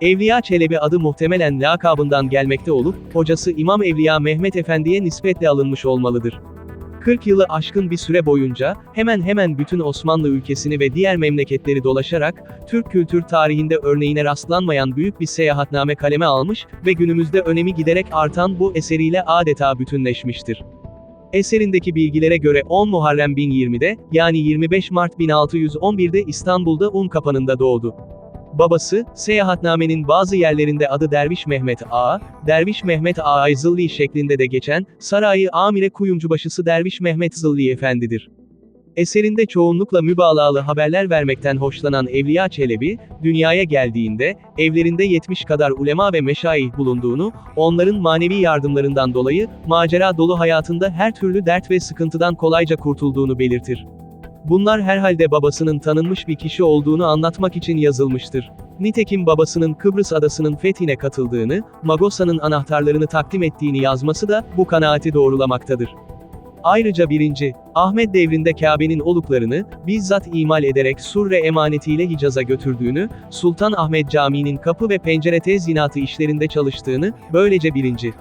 Evliya Çelebi adı muhtemelen lakabından gelmekte olup, hocası İmam Evliya Mehmet Efendi'ye nispetle alınmış olmalıdır. 40 yılı aşkın bir süre boyunca, hemen hemen bütün Osmanlı ülkesini ve diğer memleketleri dolaşarak, Türk kültür tarihinde örneğine rastlanmayan büyük bir seyahatname kaleme almış ve günümüzde önemi giderek artan bu eseriyle adeta bütünleşmiştir. Eserindeki bilgilere göre 10 Muharrem 1020'de, yani 25 Mart 1611'de İstanbul'da Unkapanı'nda doğdu. Babası, seyahatnamenin bazı yerlerinde adı Derviş Mehmet Ağa, Derviş Mehmet Ağa Zılli şeklinde de geçen, Sarayı Amire Kuyumcubaşısı Derviş Mehmet Zılli Efendidir. Eserinde çoğunlukla mübalağalı haberler vermekten hoşlanan Evliya Çelebi, dünyaya geldiğinde, evlerinde 70 kadar ulema ve meşayih bulunduğunu, onların manevi yardımlarından dolayı, macera dolu hayatında her türlü dert ve sıkıntıdan kolayca kurtulduğunu belirtir. Bunlar herhalde babasının tanınmış bir kişi olduğunu anlatmak için yazılmıştır. Nitekim babasının Kıbrıs adasının fethine katıldığını, Magosa'nın anahtarlarını takdim ettiğini yazması da, bu kanaati doğrulamaktadır. Ayrıca 1. Ahmet devrinde Kabe'nin oluklarını, bizzat imal ederek Surre emanetiyle Hicaz'a götürdüğünü, Sultan Ahmet Camii'nin kapı ve pencere tezyinatı işlerinde çalıştığını, böylece 1.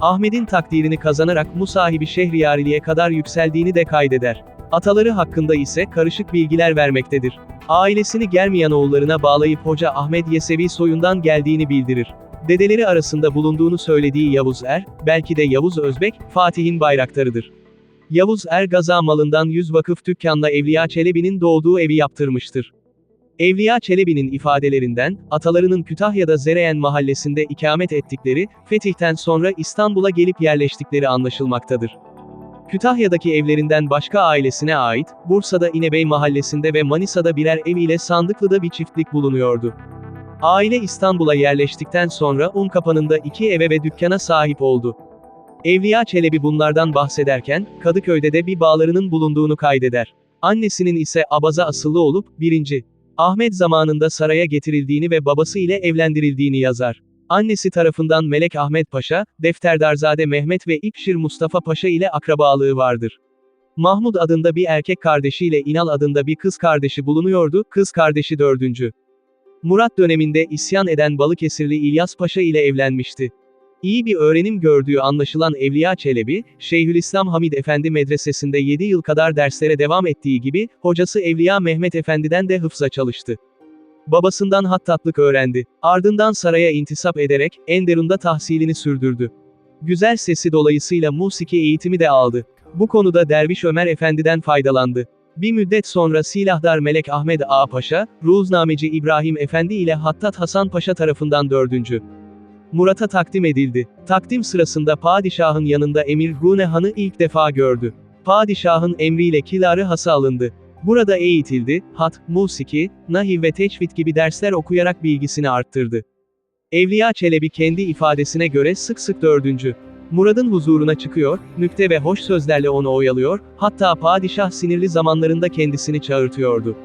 Ahmet'in takdirini kazanarak musahibi Şehriyariliğe kadar yükseldiğini de kaydeder. Ataları hakkında ise karışık bilgiler vermektedir. Ailesini Germiyan oğullarına bağlayıp Hoca Ahmet Yesevi soyundan geldiğini bildirir. Dedeleri arasında bulunduğunu söylediği Yavuz Er, belki de Yavuz Özbek, Fatih'in bayraktarıdır. Yavuz Er Gaza malından 100 vakıf dükkanla Evliya Çelebi'nin doğduğu evi yaptırmıştır. Evliya Çelebi'nin ifadelerinden, atalarının Kütahya'da Zereyen mahallesinde ikamet ettikleri, fetihten sonra İstanbul'a gelip yerleştikleri anlaşılmaktadır. Kütahya'daki evlerinden başka ailesine ait, Bursa'da İnebey mahallesinde ve Manisa'da birer ev ile Sandıklı'da bir çiftlik bulunuyordu. Aile İstanbul'a yerleştikten sonra Unkapanı'nda iki eve ve dükkana sahip oldu. Evliya Çelebi bunlardan bahsederken, Kadıköy'de de bir bağlarının bulunduğunu kaydeder. Annesinin ise abaza asıllı olup, 1. Ahmet zamanında saraya getirildiğini ve babası ile evlendirildiğini yazar. Annesi tarafından Melek Ahmet Paşa, Defterdarzade Mehmet ve İpşir Mustafa Paşa ile akrabalığı vardır. Mahmud adında bir erkek kardeşiyle İnal adında bir kız kardeşi bulunuyordu, kız kardeşi dördüncü. Murat döneminde isyan eden Balıkesirli İlyas Paşa ile evlenmişti. İyi bir öğrenim gördüğü anlaşılan Evliya Çelebi, Şeyhülislam Hamid Efendi medresesinde 7 yıl kadar derslere devam ettiği gibi, hocası Evliya Mehmet Efendi'den de hıfza çalıştı. Babasından hattatlık öğrendi. Ardından saraya intisap ederek, Enderun'da tahsilini sürdürdü. Güzel sesi dolayısıyla musiki eğitimi de aldı. Bu konuda Derviş Ömer Efendi'den faydalandı. Bir müddet sonra Silahdar Melek Ahmet Ağa Paşa, Ruznameci İbrahim Efendi ile Hattat Hasan Paşa tarafından 4. Murat'a takdim edildi. Takdim sırasında padişahın yanında Emir Gune Han'ı ilk defa gördü. Padişahın emriyle kiları hası alındı. Burada eğitildi, hat, musiki, nahiv ve teçvit gibi dersler okuyarak bilgisini arttırdı. Evliya Çelebi kendi ifadesine göre sık sık dördüncü. Murad'ın huzuruna çıkıyor, nükte ve hoş sözlerle onu oyalıyor, hatta padişah sinirli zamanlarında kendisini çağırtıyordu.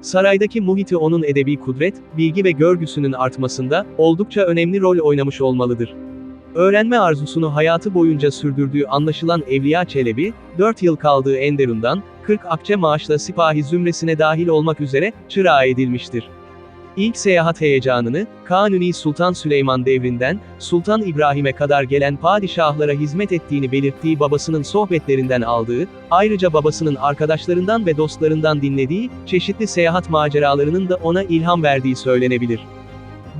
Saraydaki muhiti onun edebi kudret, bilgi ve görgüsünün artmasında, oldukça önemli rol oynamış olmalıdır. Öğrenme arzusunu hayatı boyunca sürdürdüğü anlaşılan Evliya Çelebi, 4 yıl kaldığı Enderun'dan, 40 akçe maaşla sipahi zümresine dahil olmak üzere, çırağı edilmiştir. İlk seyahat heyecanını, Kanuni Sultan Süleyman devrinden, Sultan İbrahim'e kadar gelen padişahlara hizmet ettiğini belirttiği babasının sohbetlerinden aldığı, ayrıca babasının arkadaşlarından ve dostlarından dinlediği, çeşitli seyahat maceralarının da ona ilham verdiği söylenebilir.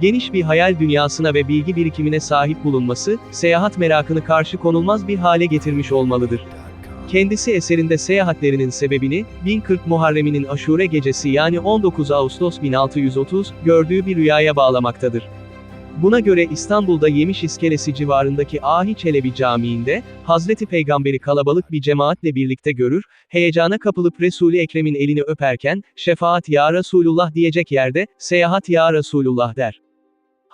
Geniş bir hayal dünyasına ve bilgi birikimine sahip bulunması, seyahat merakını karşı konulmaz bir hale getirmiş olmalıdır. Kendisi eserinde seyahatlerinin sebebini, 1040 Muharrem'inin aşure gecesi yani 19 Ağustos 1630, gördüğü bir rüyaya bağlamaktadır. Buna göre İstanbul'da Yemiş İskelesi civarındaki Ahi Çelebi Camii'nde, Hazreti Peygamberi kalabalık bir cemaatle birlikte görür, heyecana kapılıp Resul-i Ekrem'in elini öperken, şefaat ya Resulullah diyecek yerde, seyahat ya Resulullah der.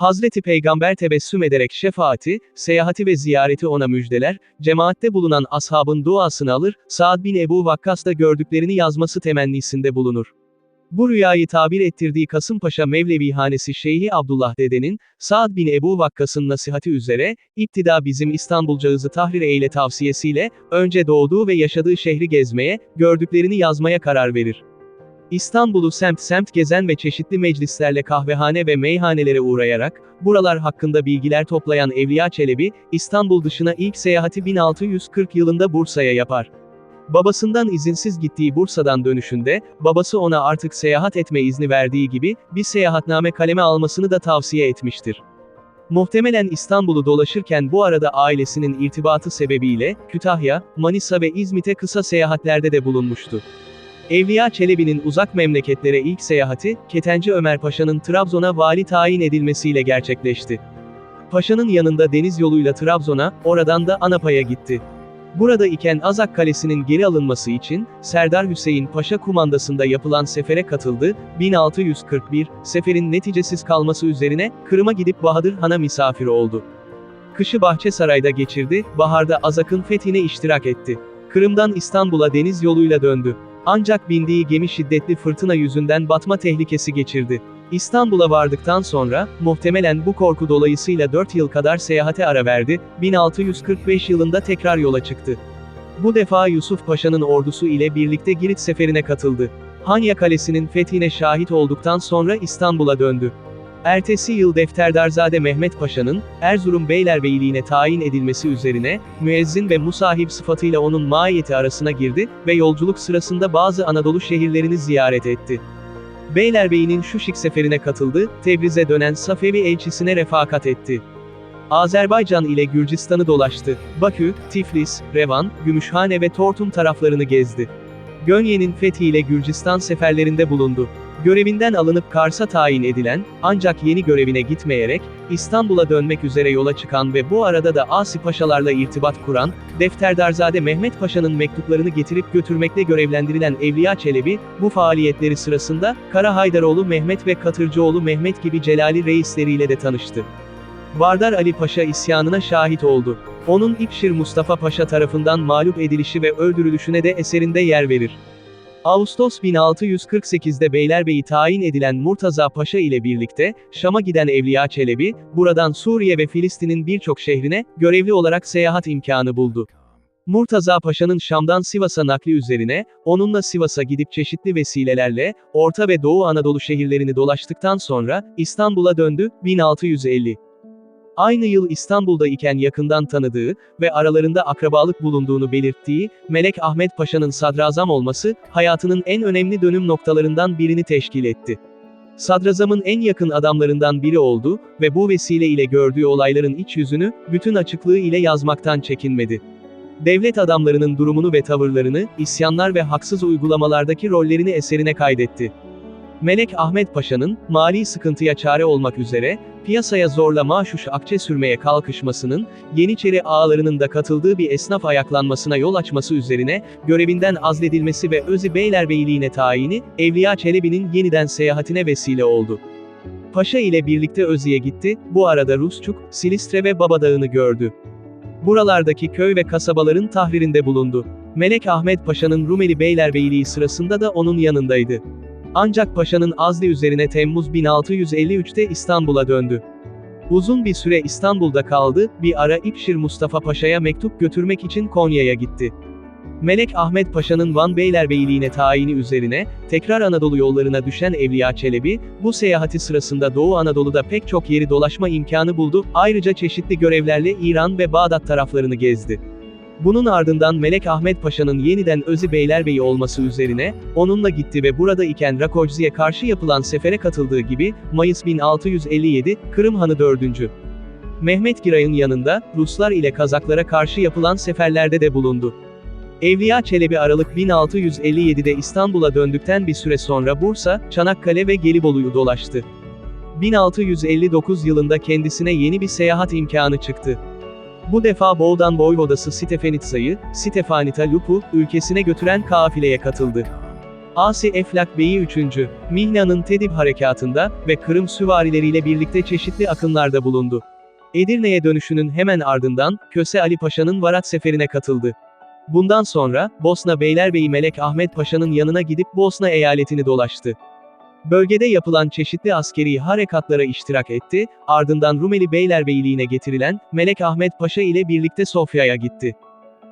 Hazreti Peygamber tebessüm ederek şefaati, seyahati ve ziyareti ona müjdeler, cemaatte bulunan ashabın duasını alır, Saad bin Ebu Vakkas da gördüklerini yazması temennisinde bulunur. Bu rüyayı tabir ettirdiği Kasımpaşa Mevlevi Hanesi Şeyhi Abdullah Dede'nin, Saad bin Ebu Vakkas'ın nasihati üzere, iptida bizim İstanbulcağızı tahrir eyle tavsiyesiyle, önce doğduğu ve yaşadığı şehri gezmeye, gördüklerini yazmaya karar verir. İstanbul'u semt semt gezen ve çeşitli meclislerle kahvehane ve meyhanelere uğrayarak, buralar hakkında bilgiler toplayan Evliya Çelebi, İstanbul dışına ilk seyahati 1640 yılında Bursa'ya yapar. Babasından izinsiz gittiği Bursa'dan dönüşünde, babası ona artık seyahat etme izni verdiği gibi, bir seyahatname kaleme almasını da tavsiye etmiştir. Muhtemelen İstanbul'u dolaşırken bu arada ailesinin irtibatı sebebiyle, Kütahya, Manisa ve İzmit'e kısa seyahatlerde de bulunmuştu. Evliya Çelebi'nin uzak memleketlere ilk seyahati, Ketenci Ömer Paşa'nın Trabzon'a vali tayin edilmesiyle gerçekleşti. Paşa'nın yanında deniz yoluyla Trabzon'a, oradan da Anapa'ya gitti. Burada iken Azak Kalesi'nin geri alınması için, Serdar Hüseyin Paşa kumandasında yapılan sefere katıldı, 1641, seferin neticesiz kalması üzerine, Kırım'a gidip Bahadır Han'a misafir oldu. Kışı Bahçesaray'da geçirdi, baharda Azak'ın fethine iştirak etti. Kırım'dan İstanbul'a deniz yoluyla döndü. Ancak bindiği gemi şiddetli fırtına yüzünden batma tehlikesi geçirdi. İstanbul'a vardıktan sonra, muhtemelen bu korku dolayısıyla 4 yıl kadar seyahate ara verdi, 1645 yılında tekrar yola çıktı. Bu defa Yusuf Paşa'nın ordusu ile birlikte Girit seferine katıldı. Hanya Kalesi'nin fethine şahit olduktan sonra İstanbul'a döndü. Ertesi yıl Defterdarzade Mehmet Paşa'nın, Erzurum Beylerbeyliğine tayin edilmesi üzerine, müezzin ve musahip sıfatıyla onun maiyeti arasına girdi ve yolculuk sırasında bazı Anadolu şehirlerini ziyaret etti. Beylerbeyi'nin Şuşik seferine katıldı, Tebriz'e dönen Safevi elçisine refakat etti. Azerbaycan ile Gürcistan'ı dolaştı. Bakü, Tiflis, Revan, Gümüşhane ve Tortum taraflarını gezdi. Gönye'nin fethiyle Gürcistan seferlerinde bulundu. Görevinden alınıp Kars'a tayin edilen, ancak yeni görevine gitmeyerek, İstanbul'a dönmek üzere yola çıkan ve bu arada da Asi Paşalarla irtibat kuran, Defterdarzade Mehmet Paşa'nın mektuplarını getirip götürmekle görevlendirilen Evliya Çelebi, bu faaliyetleri sırasında, Kara Haydaroğlu Mehmet ve Katırcıoğlu Mehmet gibi Celali reisleriyle de tanıştı. Vardar Ali Paşa isyanına şahit oldu. Onun İpşir Mustafa Paşa tarafından mağlup edilişi ve öldürülüşüne de eserinde yer verir. Ağustos 1648'de Beylerbeyi tayin edilen Murtaza Paşa ile birlikte, Şam'a giden Evliya Çelebi, buradan Suriye ve Filistin'in birçok şehrine, görevli olarak seyahat imkanı buldu. Murtaza Paşa'nın Şam'dan Sivas'a nakli üzerine, onunla Sivas'a gidip çeşitli vesilelerle, Orta ve Doğu Anadolu şehirlerini dolaştıktan sonra, İstanbul'a döndü, 1650. Aynı yıl İstanbul'da iken yakından tanıdığı ve aralarında akrabalık bulunduğunu belirttiği, Melek Ahmet Paşa'nın sadrazam olması, hayatının en önemli dönüm noktalarından birini teşkil etti. Sadrazamın en yakın adamlarından biri oldu ve bu vesile ile gördüğü olayların iç yüzünü, bütün açıklığı ile yazmaktan çekinmedi. Devlet adamlarının durumunu ve tavırlarını, isyanlar ve haksız uygulamalardaki rollerini eserine kaydetti. Melek Ahmet Paşa'nın, mali sıkıntıya çare olmak üzere, piyasaya zorla maşuş akçe sürmeye kalkışmasının, Yeniçeri ağalarının da katıldığı bir esnaf ayaklanmasına yol açması üzerine, görevinden azledilmesi ve Özü Beylerbeyliğine tayini, Evliya Çelebi'nin yeniden seyahatine vesile oldu. Paşa ile birlikte Özü'ye gitti, bu arada Rusçuk, Silistre ve Babadağ'ını gördü. Buralardaki köy ve kasabaların tahririnde bulundu. Melek Ahmet Paşa'nın Rumeli Beylerbeyliği sırasında da onun yanındaydı. Ancak paşanın azli üzerine Temmuz 1653'te İstanbul'a döndü. Uzun bir süre İstanbul'da kaldı, bir ara İpşir Mustafa Paşa'ya mektup götürmek için Konya'ya gitti. Melek Ahmet Paşa'nın Van Beylerbeyliğine tayini üzerine, tekrar Anadolu yollarına düşen Evliya Çelebi, bu seyahati sırasında Doğu Anadolu'da pek çok yeri dolaşma imkanı buldu, ayrıca çeşitli görevlerle İran ve Bağdat taraflarını gezdi. Bunun ardından Melek Ahmet Paşa'nın yeniden Özü Beylerbeyi olması üzerine, onunla gitti ve burada iken Rakocz'iye karşı yapılan sefere katıldığı gibi, Mayıs 1657, Kırım Hanı 4. Mehmet Giray'ın yanında, Ruslar ile Kazaklara karşı yapılan seferlerde de bulundu. Evliya Çelebi Aralık 1657'de İstanbul'a döndükten bir süre sonra Bursa, Çanakkale ve Gelibolu'yu dolaştı. 1659 yılında kendisine yeni bir seyahat imkanı çıktı. Bu defa Boğdan Voyvodası Stefanitsa'yı, Stefanita Lupu, ülkesine götüren kafileye katıldı. Asi Eflak Bey'i 3. Mihna'nın Tedip harekatında ve Kırım süvarileriyle birlikte çeşitli akınlarda bulundu. Edirne'ye dönüşünün hemen ardından, Köse Ali Paşa'nın Varat seferine katıldı. Bundan sonra, Bosna Beylerbeyi Melek Ahmet Paşa'nın yanına gidip Bosna eyaletini dolaştı. Bölgede yapılan çeşitli askeri harekatlara iştirak etti, ardından Rumeli Beylerbeyliğine getirilen, Melek Ahmet Paşa ile birlikte Sofya'ya gitti.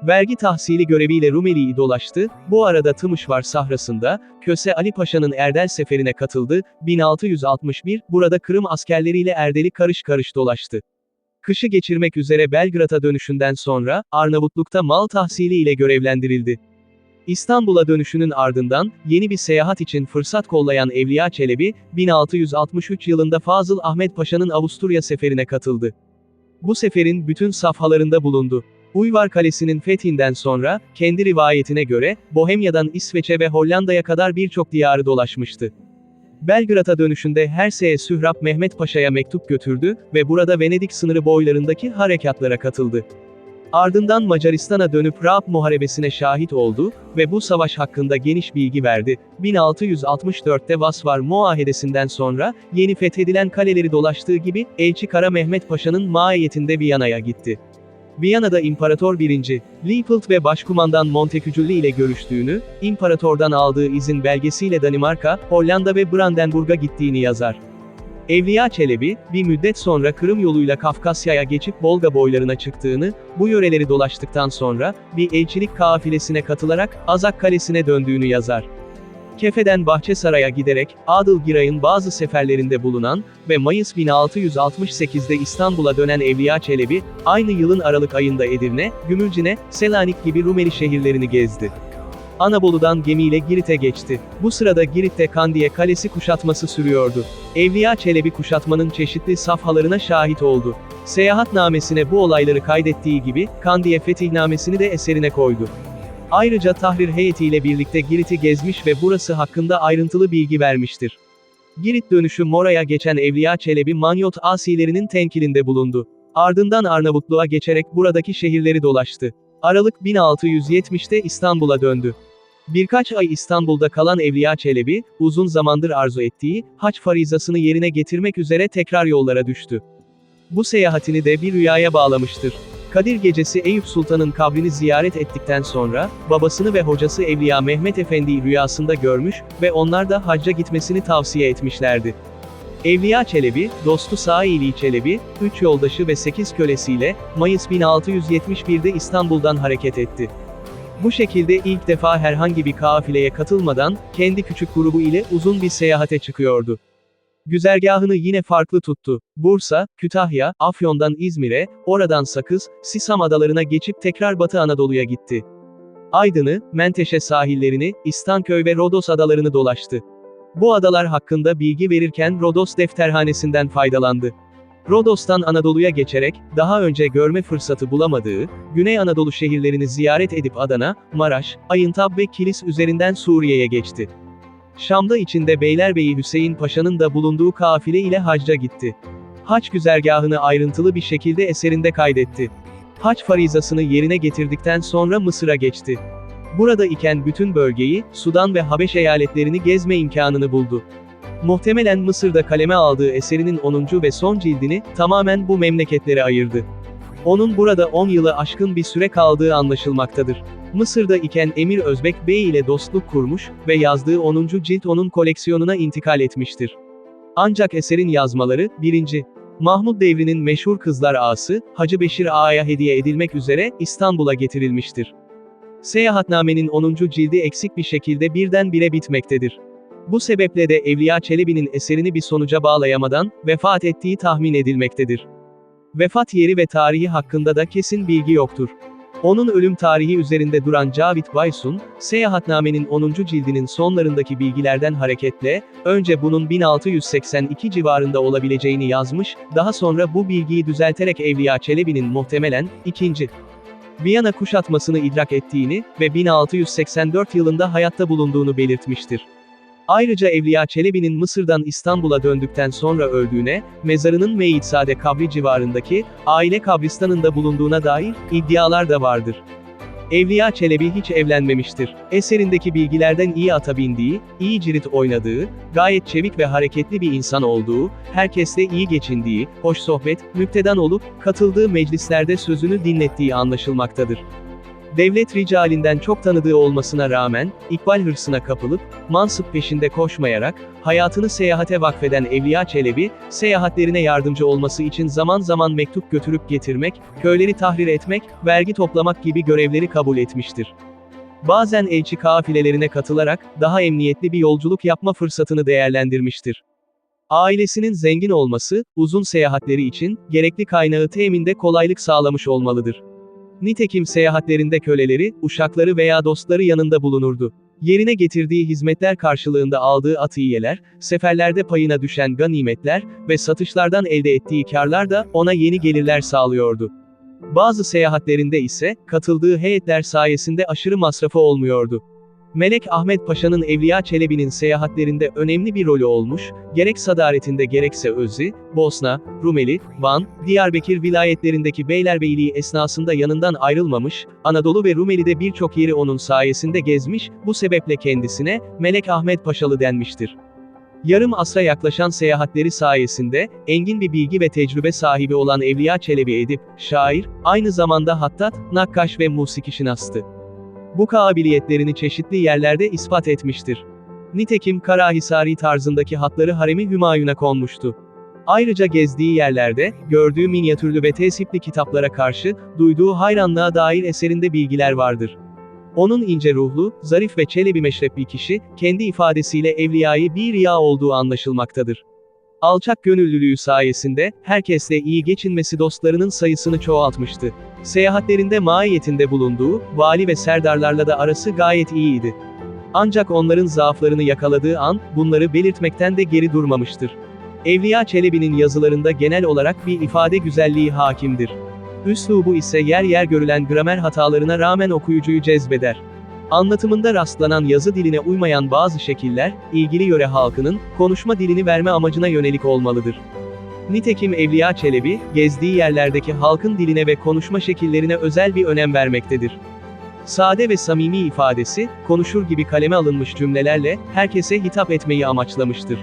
Vergi tahsili göreviyle Rumeli'yi dolaştı, bu arada Tımışvar sahrasında, Köse Ali Paşa'nın Erdel seferine katıldı, 1661, burada Kırım askerleriyle Erdel'i karış karış dolaştı. Kışı geçirmek üzere Belgrad'a dönüşünden sonra, Arnavutluk'ta mal tahsili ile görevlendirildi. İstanbul'a dönüşünün ardından, yeni bir seyahat için fırsat kollayan Evliya Çelebi, 1663 yılında Fazıl Ahmet Paşa'nın Avusturya seferine katıldı. Bu seferin bütün safhalarında bulundu. Uyvar Kalesi'nin fethinden sonra, kendi rivayetine göre, Bohemya'dan İsveç'e ve Hollanda'ya kadar birçok diyarı dolaşmıştı. Belgrad'a dönüşünde Herse'ye Sührab Mehmet Paşa'ya mektup götürdü ve burada Venedik sınırı boylarındaki harekatlara katıldı. Ardından Macaristan'a dönüp Raab Muharebesi'ne şahit oldu ve bu savaş hakkında geniş bilgi verdi. 1664'te Vasvar Muahedesi'nden sonra, yeni fethedilen kaleleri dolaştığı gibi, Elçi Kara Mehmet Paşa'nın maiyetinde Viyana'ya gitti. Viyana'da İmparator 1. Leopold ve Başkumandan Montekücülü ile görüştüğünü, İmparator'dan aldığı izin belgesiyle Danimarka, Hollanda ve Brandenburg'a gittiğini yazar. Evliya Çelebi, bir müddet sonra Kırım yoluyla Kafkasya'ya geçip Volga boylarına çıktığını, bu yöreleri dolaştıktan sonra, bir elçilik kafilesine katılarak, Azak Kalesi'ne döndüğünü yazar. Kefe'den Bahçesaray'a giderek, Adılgiray'ın bazı seferlerinde bulunan ve Mayıs 1668'de İstanbul'a dönen Evliya Çelebi, aynı yılın Aralık ayında Edirne, Gümülcine, Selanik gibi Rumeli şehirlerini gezdi. Anabolu'dan gemiyle Girit'e geçti. Bu sırada Girit'te Kandiye Kalesi kuşatması sürüyordu. Evliya Çelebi kuşatmanın çeşitli safhalarına şahit oldu. Seyahatnamesine bu olayları kaydettiği gibi, Kandiye Fetihnamesini de eserine koydu. Ayrıca tahrir heyetiyle birlikte Girit'i gezmiş ve burası hakkında ayrıntılı bilgi vermiştir. Girit dönüşü Mora'ya geçen Evliya Çelebi Manyot asilerinin tenkilinde bulundu. Ardından Arnavutluğa geçerek buradaki şehirleri dolaştı. Aralık 1670'te İstanbul'a döndü. Birkaç ay İstanbul'da kalan Evliya Çelebi, uzun zamandır arzu ettiği, haç farizasını yerine getirmek üzere tekrar yollara düştü. Bu seyahatini de bir rüyaya bağlamıştır. Kadir gecesi Eyüp Sultan'ın kabrini ziyaret ettikten sonra, babasını ve hocası Evliya Mehmet Efendi'yi rüyasında görmüş ve onlar da hacca gitmesini tavsiye etmişlerdi. Evliya Çelebi, dostu Saili Çelebi, üç yoldaşı ve sekiz kölesiyle, Mayıs 1671'de İstanbul'dan hareket etti. Bu şekilde ilk defa herhangi bir kafileye katılmadan, kendi küçük grubu ile uzun bir seyahate çıkıyordu. Güzergahını yine farklı tuttu. Bursa, Kütahya, Afyon'dan İzmir'e, oradan Sakız, Sisam adalarına geçip tekrar Batı Anadolu'ya gitti. Aydın'ı, Menteşe sahillerini, İstanköy ve Rodos adalarını dolaştı. Bu adalar hakkında bilgi verirken Rodos defterhanesinden faydalandı. Rodos'tan Anadolu'ya geçerek, daha önce görme fırsatı bulamadığı, Güney Anadolu şehirlerini ziyaret edip Adana, Maraş, Ayıntab ve Kilis üzerinden Suriye'ye geçti. Şam'da içinde Beylerbeyi Hüseyin Paşa'nın da bulunduğu kafile ile hacca gitti. Haç güzergahını ayrıntılı bir şekilde eserinde kaydetti. Haç farizasını yerine getirdikten sonra Mısır'a geçti. Burada iken bütün bölgeyi, Sudan ve Habeş eyaletlerini gezme imkanını buldu. Muhtemelen Mısır'da kaleme aldığı eserinin 10. ve son cildini, tamamen bu memleketlere ayırdı. Onun burada 10 yılı aşkın bir süre kaldığı anlaşılmaktadır. Mısır'da iken Emir Özbek Bey ile dostluk kurmuş ve yazdığı 10. cilt onun koleksiyonuna intikal etmiştir. Ancak eserin yazmaları, 1. Mahmud devrinin meşhur kızlar ağası, Hacı Beşir Ağa'ya hediye edilmek üzere, İstanbul'a getirilmiştir. Seyahatnamenin 10. cildi eksik bir şekilde birdenbire bitmektedir. Bu sebeple de Evliya Çelebi'nin eserini bir sonuca bağlayamadan, vefat ettiği tahmin edilmektedir. Vefat yeri ve tarihi hakkında da kesin bilgi yoktur. Onun ölüm tarihi üzerinde duran Cavit Baysun, Seyahatname'nin 10. cildinin sonlarındaki bilgilerden hareketle, önce bunun 1682 civarında olabileceğini yazmış, daha sonra bu bilgiyi düzelterek Evliya Çelebi'nin muhtemelen, 2. Viyana kuşatmasını idrak ettiğini ve 1684 yılında hayatta bulunduğunu belirtmiştir. Ayrıca Evliya Çelebi'nin Mısır'dan İstanbul'a döndükten sonra öldüğüne, mezarının Meyitzade kabri civarındaki, aile kabristanında bulunduğuna dair, iddialar da vardır. Evliya Çelebi hiç evlenmemiştir. Eserindeki bilgilerden iyi ata bindiği, iyi cirit oynadığı, gayet çevik ve hareketli bir insan olduğu, herkesle iyi geçindiği, hoş sohbet, müktedan olup, katıldığı meclislerde sözünü dinlettiği anlaşılmaktadır. Devlet ricalinden çok tanıdığı olmasına rağmen, İkbal hırsına kapılıp, mansıp peşinde koşmayarak, hayatını seyahate vakfeden Evliya Çelebi, seyahatlerine yardımcı olması için zaman zaman mektup götürüp getirmek, köyleri tahrir etmek, vergi toplamak gibi görevleri kabul etmiştir. Bazen elçi kafilelerine katılarak, daha emniyetli bir yolculuk yapma fırsatını değerlendirmiştir. Ailesinin zengin olması, uzun seyahatleri için, gerekli kaynağı teminde kolaylık sağlamış olmalıdır. Nitekim seyahatlerinde köleleri, uşakları veya dostları yanında bulunurdu. Yerine getirdiği hizmetler karşılığında aldığı atiyeler, seferlerde payına düşen ganimetler ve satışlardan elde ettiği karlar da ona yeni gelirler sağlıyordu. Bazı seyahatlerinde ise, katıldığı heyetler sayesinde aşırı masrafı olmuyordu. Melek Ahmet Paşa'nın Evliya Çelebi'nin seyahatlerinde önemli bir rolü olmuş, gerek sadaretinde gerekse Özü, Bosna, Rumeli, Van, Diyarbakır vilayetlerindeki beylerbeyliği esnasında yanından ayrılmamış, Anadolu ve Rumeli'de birçok yeri onun sayesinde gezmiş, bu sebeple kendisine, Melek Ahmet Paşalı denmiştir. Yarım asra yaklaşan seyahatleri sayesinde, engin bir bilgi ve tecrübe sahibi olan Evliya Çelebi Edip, şair, aynı zamanda hattat, nakkaş ve musikişinastı. Bu kabiliyetlerini çeşitli yerlerde ispat etmiştir. Nitekim Karahisari tarzındaki hatları Haremi Hümayun'a konmuştu. Ayrıca gezdiği yerlerde, gördüğü minyatürlü ve tesipli kitaplara karşı, duyduğu hayranlığa dair eserinde bilgiler vardır. Onun ince ruhlu, zarif ve çelebi meşrep bir kişi, kendi ifadesiyle evliyayı bir riya olduğu anlaşılmaktadır. Alçak gönüllülüğü sayesinde, herkesle iyi geçinmesi dostlarının sayısını çoğaltmıştı. Seyahatlerinde maiyetinde bulunduğu, vali ve serdarlarla da arası gayet iyiydi. Ancak onların zaaflarını yakaladığı an, bunları belirtmekten de geri durmamıştır. Evliya Çelebi'nin yazılarında genel olarak bir ifade güzelliği hakimdir. Üslubu ise yer yer görülen gramer hatalarına rağmen okuyucuyu cezbeder. Anlatımında rastlanan yazı diline uymayan bazı şekiller, ilgili yöre halkının, konuşma dilini verme amacına yönelik olmalıdır. Nitekim Evliya Çelebi, gezdiği yerlerdeki halkın diline ve konuşma şekillerine özel bir önem vermektedir. Sade ve samimi ifadesi, konuşur gibi kaleme alınmış cümlelerle, herkese hitap etmeyi amaçlamıştır.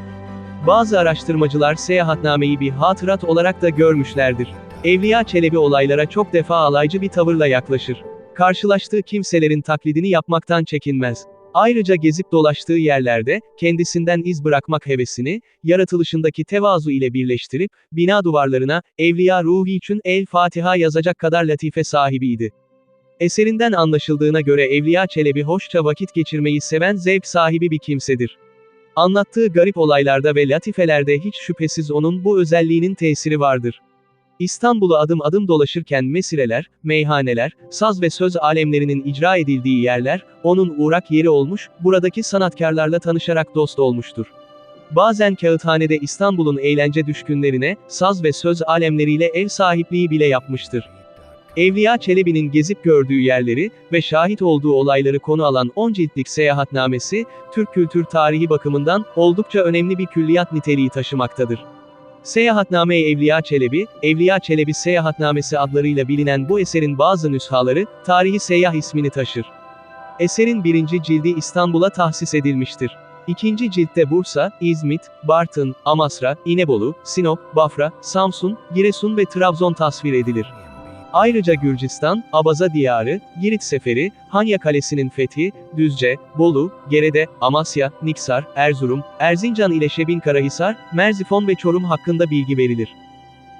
Bazı araştırmacılar seyahatnameyi bir hatırat olarak da görmüşlerdir. Evliya Çelebi olaylara çok defa alaycı bir tavırla yaklaşır. Karşılaştığı kimselerin taklidini yapmaktan çekinmez. Ayrıca gezip dolaştığı yerlerde, kendisinden iz bırakmak hevesini, yaratılışındaki tevazu ile birleştirip, bina duvarlarına, Evliya Ruhi için El Fatiha yazacak kadar latife sahibiydi. Eserinden anlaşıldığına göre Evliya Çelebi hoşça vakit geçirmeyi seven zevk sahibi bir kimsedir. Anlattığı garip olaylarda ve latifelerde hiç şüphesiz onun bu özelliğinin tesiri vardır. İstanbul'u adım adım dolaşırken mesireler, meyhaneler, saz ve söz alemlerinin icra edildiği yerler, onun uğrak yeri olmuş, buradaki sanatkarlarla tanışarak dost olmuştur. Bazen kağıthanede İstanbul'un eğlence düşkünlerine, saz ve söz alemleriyle ev sahipliği bile yapmıştır. Evliya Çelebi'nin gezip gördüğü yerleri ve şahit olduğu olayları konu alan 10 ciltlik seyahatnamesi, Türk kültür tarihi bakımından oldukça önemli bir külliyat niteliği taşımaktadır. Seyahatname Evliya Çelebi, Evliya Çelebi Seyahatnamesi adlarıyla bilinen bu eserin bazı nüshaları, tarihi seyyah ismini taşır. Eserin birinci cildi İstanbul'a tahsis edilmiştir. İkinci ciltte Bursa, İzmit, Bartın, Amasra, İnebolu, Sinop, Bafra, Samsun, Giresun ve Trabzon tasvir edilir. Ayrıca Gürcistan, Abaza Diyarı, Girit Seferi, Hanya Kalesi'nin fethi, Düzce, Bolu, Gerede, Amasya, Niksar, Erzurum, Erzincan ile Şebin Karahisar, Merzifon ve Çorum hakkında bilgi verilir.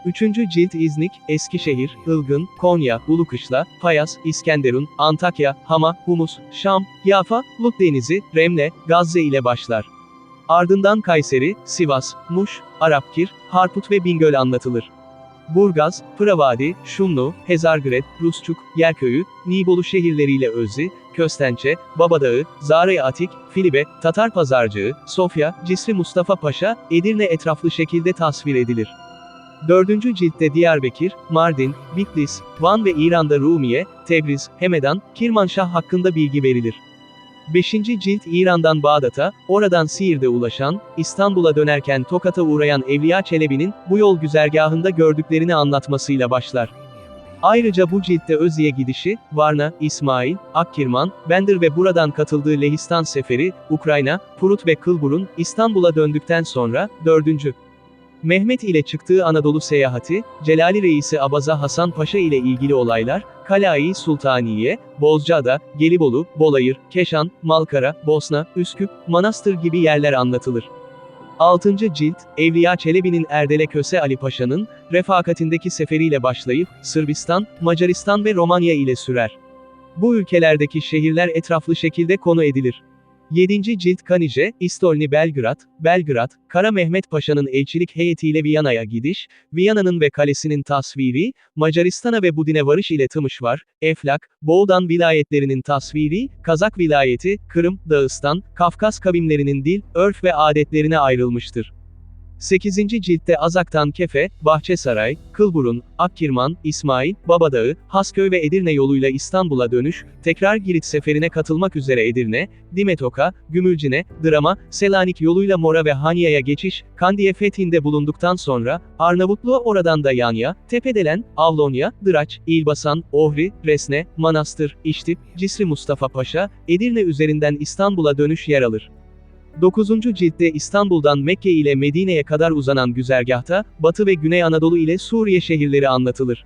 Üçüncü cilt İznik, Eskişehir, Ilgın, Konya, Ulukışla, Fayas, İskenderun, Antakya, Hama, Humus, Şam, Yafa, Lut Denizi, Remle, Gazze ile başlar. Ardından Kayseri, Sivas, Muş, Arapkir, Harput ve Bingöl anlatılır. Burgaz, Pıravadi, Şumlu, Hezargret, Rusçuk, Yerköy'ü, Nibolu şehirleriyle Özzi, Köstençe, Babadağı, Zare Atik, Filibe, Tatar Pazarcığı, Sofya, Cisri Mustafa Paşa, Edirne etraflı şekilde tasvir edilir. Dördüncü ciltte Diyarbakır, Mardin, Bitlis, Van ve İran'da Rumiye, Tebriz, Hemedan, Kirmanşah hakkında bilgi verilir. 5. cilt İran'dan Bağdat'a, oradan Siirt'e ulaşan, İstanbul'a dönerken Tokat'a uğrayan Evliya Çelebi'nin, bu yol güzergahında gördüklerini anlatmasıyla başlar. Ayrıca bu ciltte Özye'ye gidişi, Varna, İsmail, Akkirman, Bendir ve buradan katıldığı Lehistan seferi, Ukrayna, Purut ve Kılburun, İstanbul'a döndükten sonra, 4. Mehmet ile çıktığı Anadolu seyahati, Celali Reisi Abaza Hasan Paşa ile ilgili olaylar, Kalai Sultaniye, Bozcaada, Gelibolu, Bolayır, Keşan, Malkara, Bosna, Üsküp, Manastır gibi yerler anlatılır. 6. cilt, Evliya Çelebi'nin Erdele Köse Ali Paşa'nın, refakatindeki seferiyle başlayıp, Sırbistan, Macaristan ve Romanya ile sürer. Bu ülkelerdeki şehirler etraflı şekilde konu edilir. 7. cilt Kanice, İstolni Belgrad, Belgrad, Kara Mehmet Paşa'nın elçilik heyetiyle Viyana'ya gidiş, Viyana'nın ve kalesinin tasviri, Macaristan'a ve Budin'e varış ile Tımışvar, Eflak, Boğdan vilayetlerinin tasviri, Kazak vilayeti, Kırım, Dağıstan, Kafkas kavimlerinin dil, örf ve adetlerine ayrılmıştır. 8. ciltte Azak'tan Kefe, Bahçesaray, Kılburun, Akkirman, İsmail, Babadağı, Hasköy ve Edirne yoluyla İstanbul'a dönüş, tekrar Girit seferine katılmak üzere Edirne, Dimetoka, Gümülcine, Drama, Selanik yoluyla Mora ve Hanya'ya geçiş, Kandiye fethinde bulunduktan sonra, Arnavutluğa oradan da Yanya, Tepedelen, Avlonya, Dıraç, İlbasan, Ohri, Resne, Manastır, İştip, Cisri Mustafa Paşa, Edirne üzerinden İstanbul'a dönüş yer alır. 9. ciltte İstanbul'dan Mekke ile Medine'ye kadar uzanan güzergahta, Batı ve Güney Anadolu ile Suriye şehirleri anlatılır.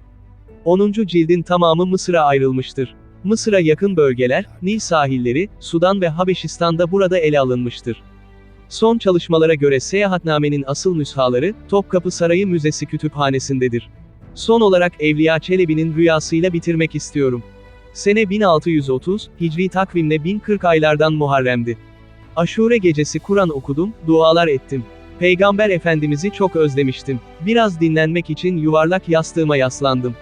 10. cildin tamamı Mısır'a ayrılmıştır. Mısır'a yakın bölgeler, Nil sahilleri, Sudan ve Habeşistan'da burada ele alınmıştır. Son çalışmalara göre seyahatnamenin asıl nüshaları, Topkapı Sarayı Müzesi kütüphanesindedir. Son olarak Evliya Çelebi'nin rüyasıyla bitirmek istiyorum. Sene 1630, Hicri takvimle 1040 aylardan Muharrem'di. Aşure gecesi Kur'an okudum, dualar ettim. Peygamber Efendimiz'i çok özlemiştim. Biraz dinlenmek için yuvarlak yastığıma yaslandım.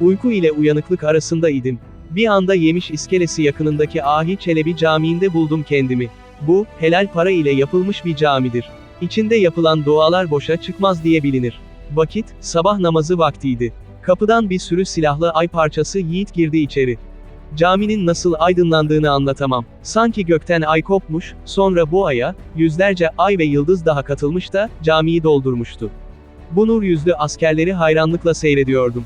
Uyku ile uyanıklık arasında idim. Bir anda Yemiş iskelesi yakınındaki Ahi Çelebi Camii'nde buldum kendimi. Bu, helal para ile yapılmış bir camidir. İçinde yapılan dualar boşa çıkmaz diye bilinir. Vakit, sabah namazı vaktiydi. Kapıdan bir sürü silahlı ay parçası yiğit girdi içeri. Caminin nasıl aydınlandığını anlatamam. Sanki gökten ay kopmuş, sonra bu aya, yüzlerce ay ve yıldız daha katılmış da, camiyi doldurmuştu. Bu nur yüzlü askerleri hayranlıkla seyrediyordum.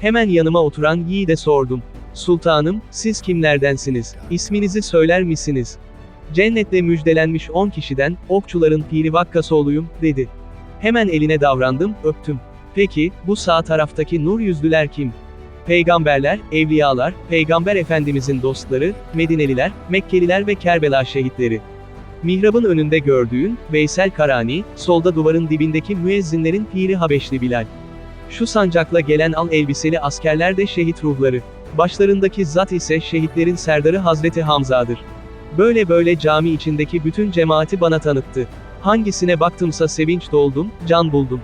Hemen yanıma oturan yiğide sordum. Sultanım, siz kimlerdensiniz? İsminizi söyler misiniz? Cennetle müjdelenmiş on kişiden, okçuların piri Vakkasoğlu'yum, dedi. Hemen eline davrandım, öptüm. Peki, bu sağ taraftaki nur yüzlüler kim? Peygamberler, evliyalar, Peygamber Efendimizin dostları, Medineliler, Mekkeliler ve Kerbela şehitleri. Mihrabın önünde gördüğün, Veysel Karani, solda duvarın dibindeki müezzinlerin piri Habeşli Bilal. Şu sancakla gelen al elbiseli askerler de şehit ruhları. Başlarındaki zat ise şehitlerin serdarı Hazreti Hamza'dır. Böyle böyle cami içindeki bütün cemaati bana tanıttı. Hangisine baktımsa sevinç doldum, can buldum.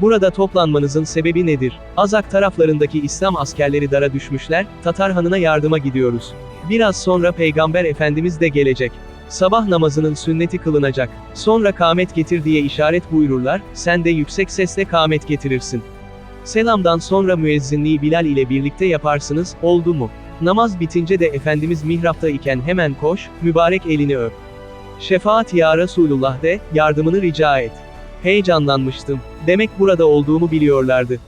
Burada toplanmanızın sebebi nedir? Azak taraflarındaki İslam askerleri dara düşmüşler, Tatar Hanı'na yardıma gidiyoruz. Biraz sonra Peygamber Efendimiz de gelecek. Sabah namazının sünneti kılınacak. Sonra kâmet getir diye işaret buyururlar, sen de yüksek sesle kâmet getirirsin. Selamdan sonra müezzinliği Bilal ile birlikte yaparsınız, oldu mu? Namaz bitince de Efendimiz mihrapta iken hemen koş, mübarek elini öp. Şefaat ya Resulullah de, yardımını rica et. Heyecanlanmıştım. Demek burada olduğumu biliyorlardı.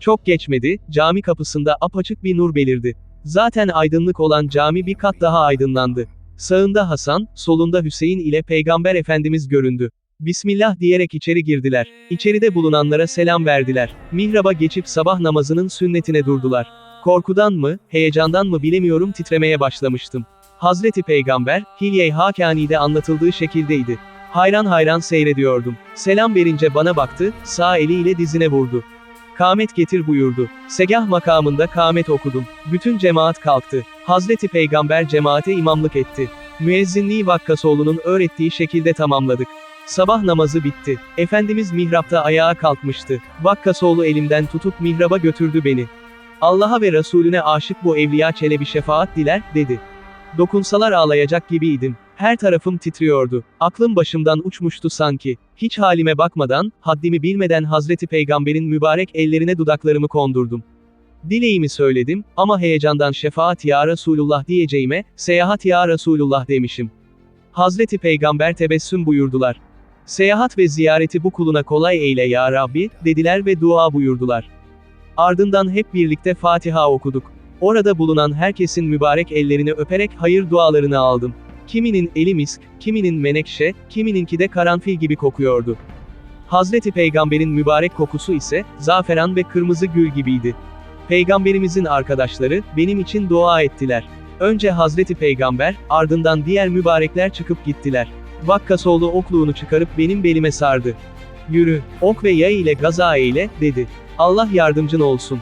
Çok geçmedi, cami kapısında apaçık bir nur belirdi. Zaten aydınlık olan cami bir kat daha aydınlandı. Sağında Hasan, solunda Hüseyin ile Peygamber Efendimiz göründü. Bismillah diyerek içeri girdiler. İçeride bulunanlara selam verdiler. Mihraba geçip sabah namazının sünnetine durdular. Korkudan mı, heyecandan mı bilemiyorum titremeye başlamıştım. Hazreti Peygamber, Hilye-i Hakani'de anlatıldığı şekildeydi. Hayran hayran seyrediyordum. Selam verince bana baktı, sağ eliyle dizine vurdu. Kamet getir buyurdu. Segah makamında kamet okudum. Bütün cemaat kalktı. Hazreti Peygamber cemaate imamlık etti. Müezzinliği Vakkasoğlu'nun öğrettiği şekilde tamamladık. Sabah namazı bitti. Efendimiz mihrapta ayağa kalkmıştı. Vakkasoğlu elimden tutup mihraba götürdü beni. Allah'a ve Resulüne aşık bu evliya Çelebi şefaat diler, dedi. Dokunsalar ağlayacak gibiydim. Her tarafım titriyordu. Aklım başımdan uçmuştu sanki. Hiç halime bakmadan, haddimi bilmeden Hazreti Peygamber'in mübarek ellerine dudaklarımı kondurdum. Dileğimi söyledim, ama heyecandan şefaat ya Resulullah diyeceğime, seyahat ya Resulullah demişim. Hazreti Peygamber tebessüm buyurdular. Seyahat ve ziyareti bu kuluna kolay eyle ya Rabbi, dediler ve dua buyurdular. Ardından hep birlikte Fatiha okuduk. Orada bulunan herkesin mübarek ellerini öperek hayır dualarını aldım. Kiminin eli misk, kiminin menekşe, kimininki de karanfil gibi kokuyordu. Hazreti Peygamber'in mübarek kokusu ise, zaferan ve kırmızı gül gibiydi. Peygamberimizin arkadaşları, benim için dua ettiler. Önce Hazreti Peygamber, ardından diğer mübarekler çıkıp gittiler. Vakkasoğlu okluğunu çıkarıp benim belime sardı. Yürü, ok ve yay ile gaza eyle, dedi. Allah yardımcın olsun.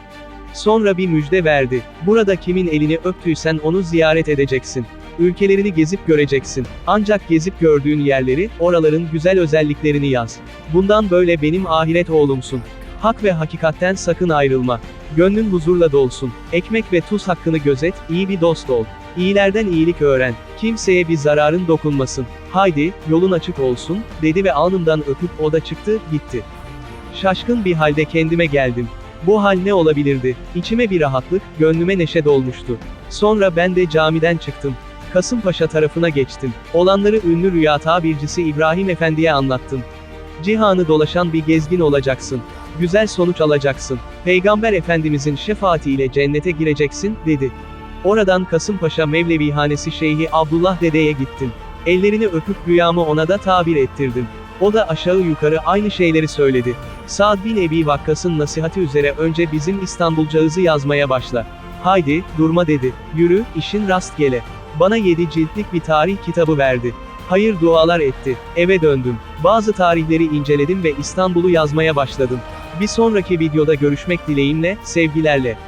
Sonra bir müjde verdi. Burada kimin elini öptüysen onu ziyaret edeceksin. Ülkelerini gezip göreceksin. Ancak gezip gördüğün yerleri, oraların güzel özelliklerini yaz. Bundan böyle benim ahiret oğlumsun. Hak ve hakikatten sakın ayrılma. Gönlün huzurla dolsun. Ekmek ve tuz hakkını gözet, iyi bir dost ol. İyilerden iyilik öğren. Kimseye bir zararın dokunmasın. Haydi, yolun açık olsun, dedi ve alnımdan öpüp o da çıktı, gitti. Şaşkın bir halde kendime geldim. Bu hal ne olabilirdi? İçime bir rahatlık, gönlüme neşe dolmuştu. Sonra ben de camiden çıktım. Kasımpaşa tarafına geçtim. Olanları ünlü rüya tabircisi İbrahim Efendi'ye anlattım. Cihanı dolaşan bir gezgin olacaksın. Güzel sonuç alacaksın. Peygamber Efendimizin şefaatiyle cennete gireceksin, dedi. Oradan Kasımpaşa Mevlevihanesi Şeyhi Abdullah Dede'ye gittim. Ellerini öpüp rüyamı ona da tabir ettirdim. O da aşağı yukarı aynı şeyleri söyledi. Sa'd bin Ebi Vakkas'ın nasihati üzere önce bizim İstanbulcağızı yazmaya başla. Haydi, durma dedi. Yürü, işin rastgele. Bana yedi ciltlik bir tarih kitabı verdi. Hayır dualar etti. Eve döndüm. Bazı tarihleri inceledim ve İstanbul'u yazmaya başladım. Bir sonraki videoda görüşmek dileğimle, sevgilerle.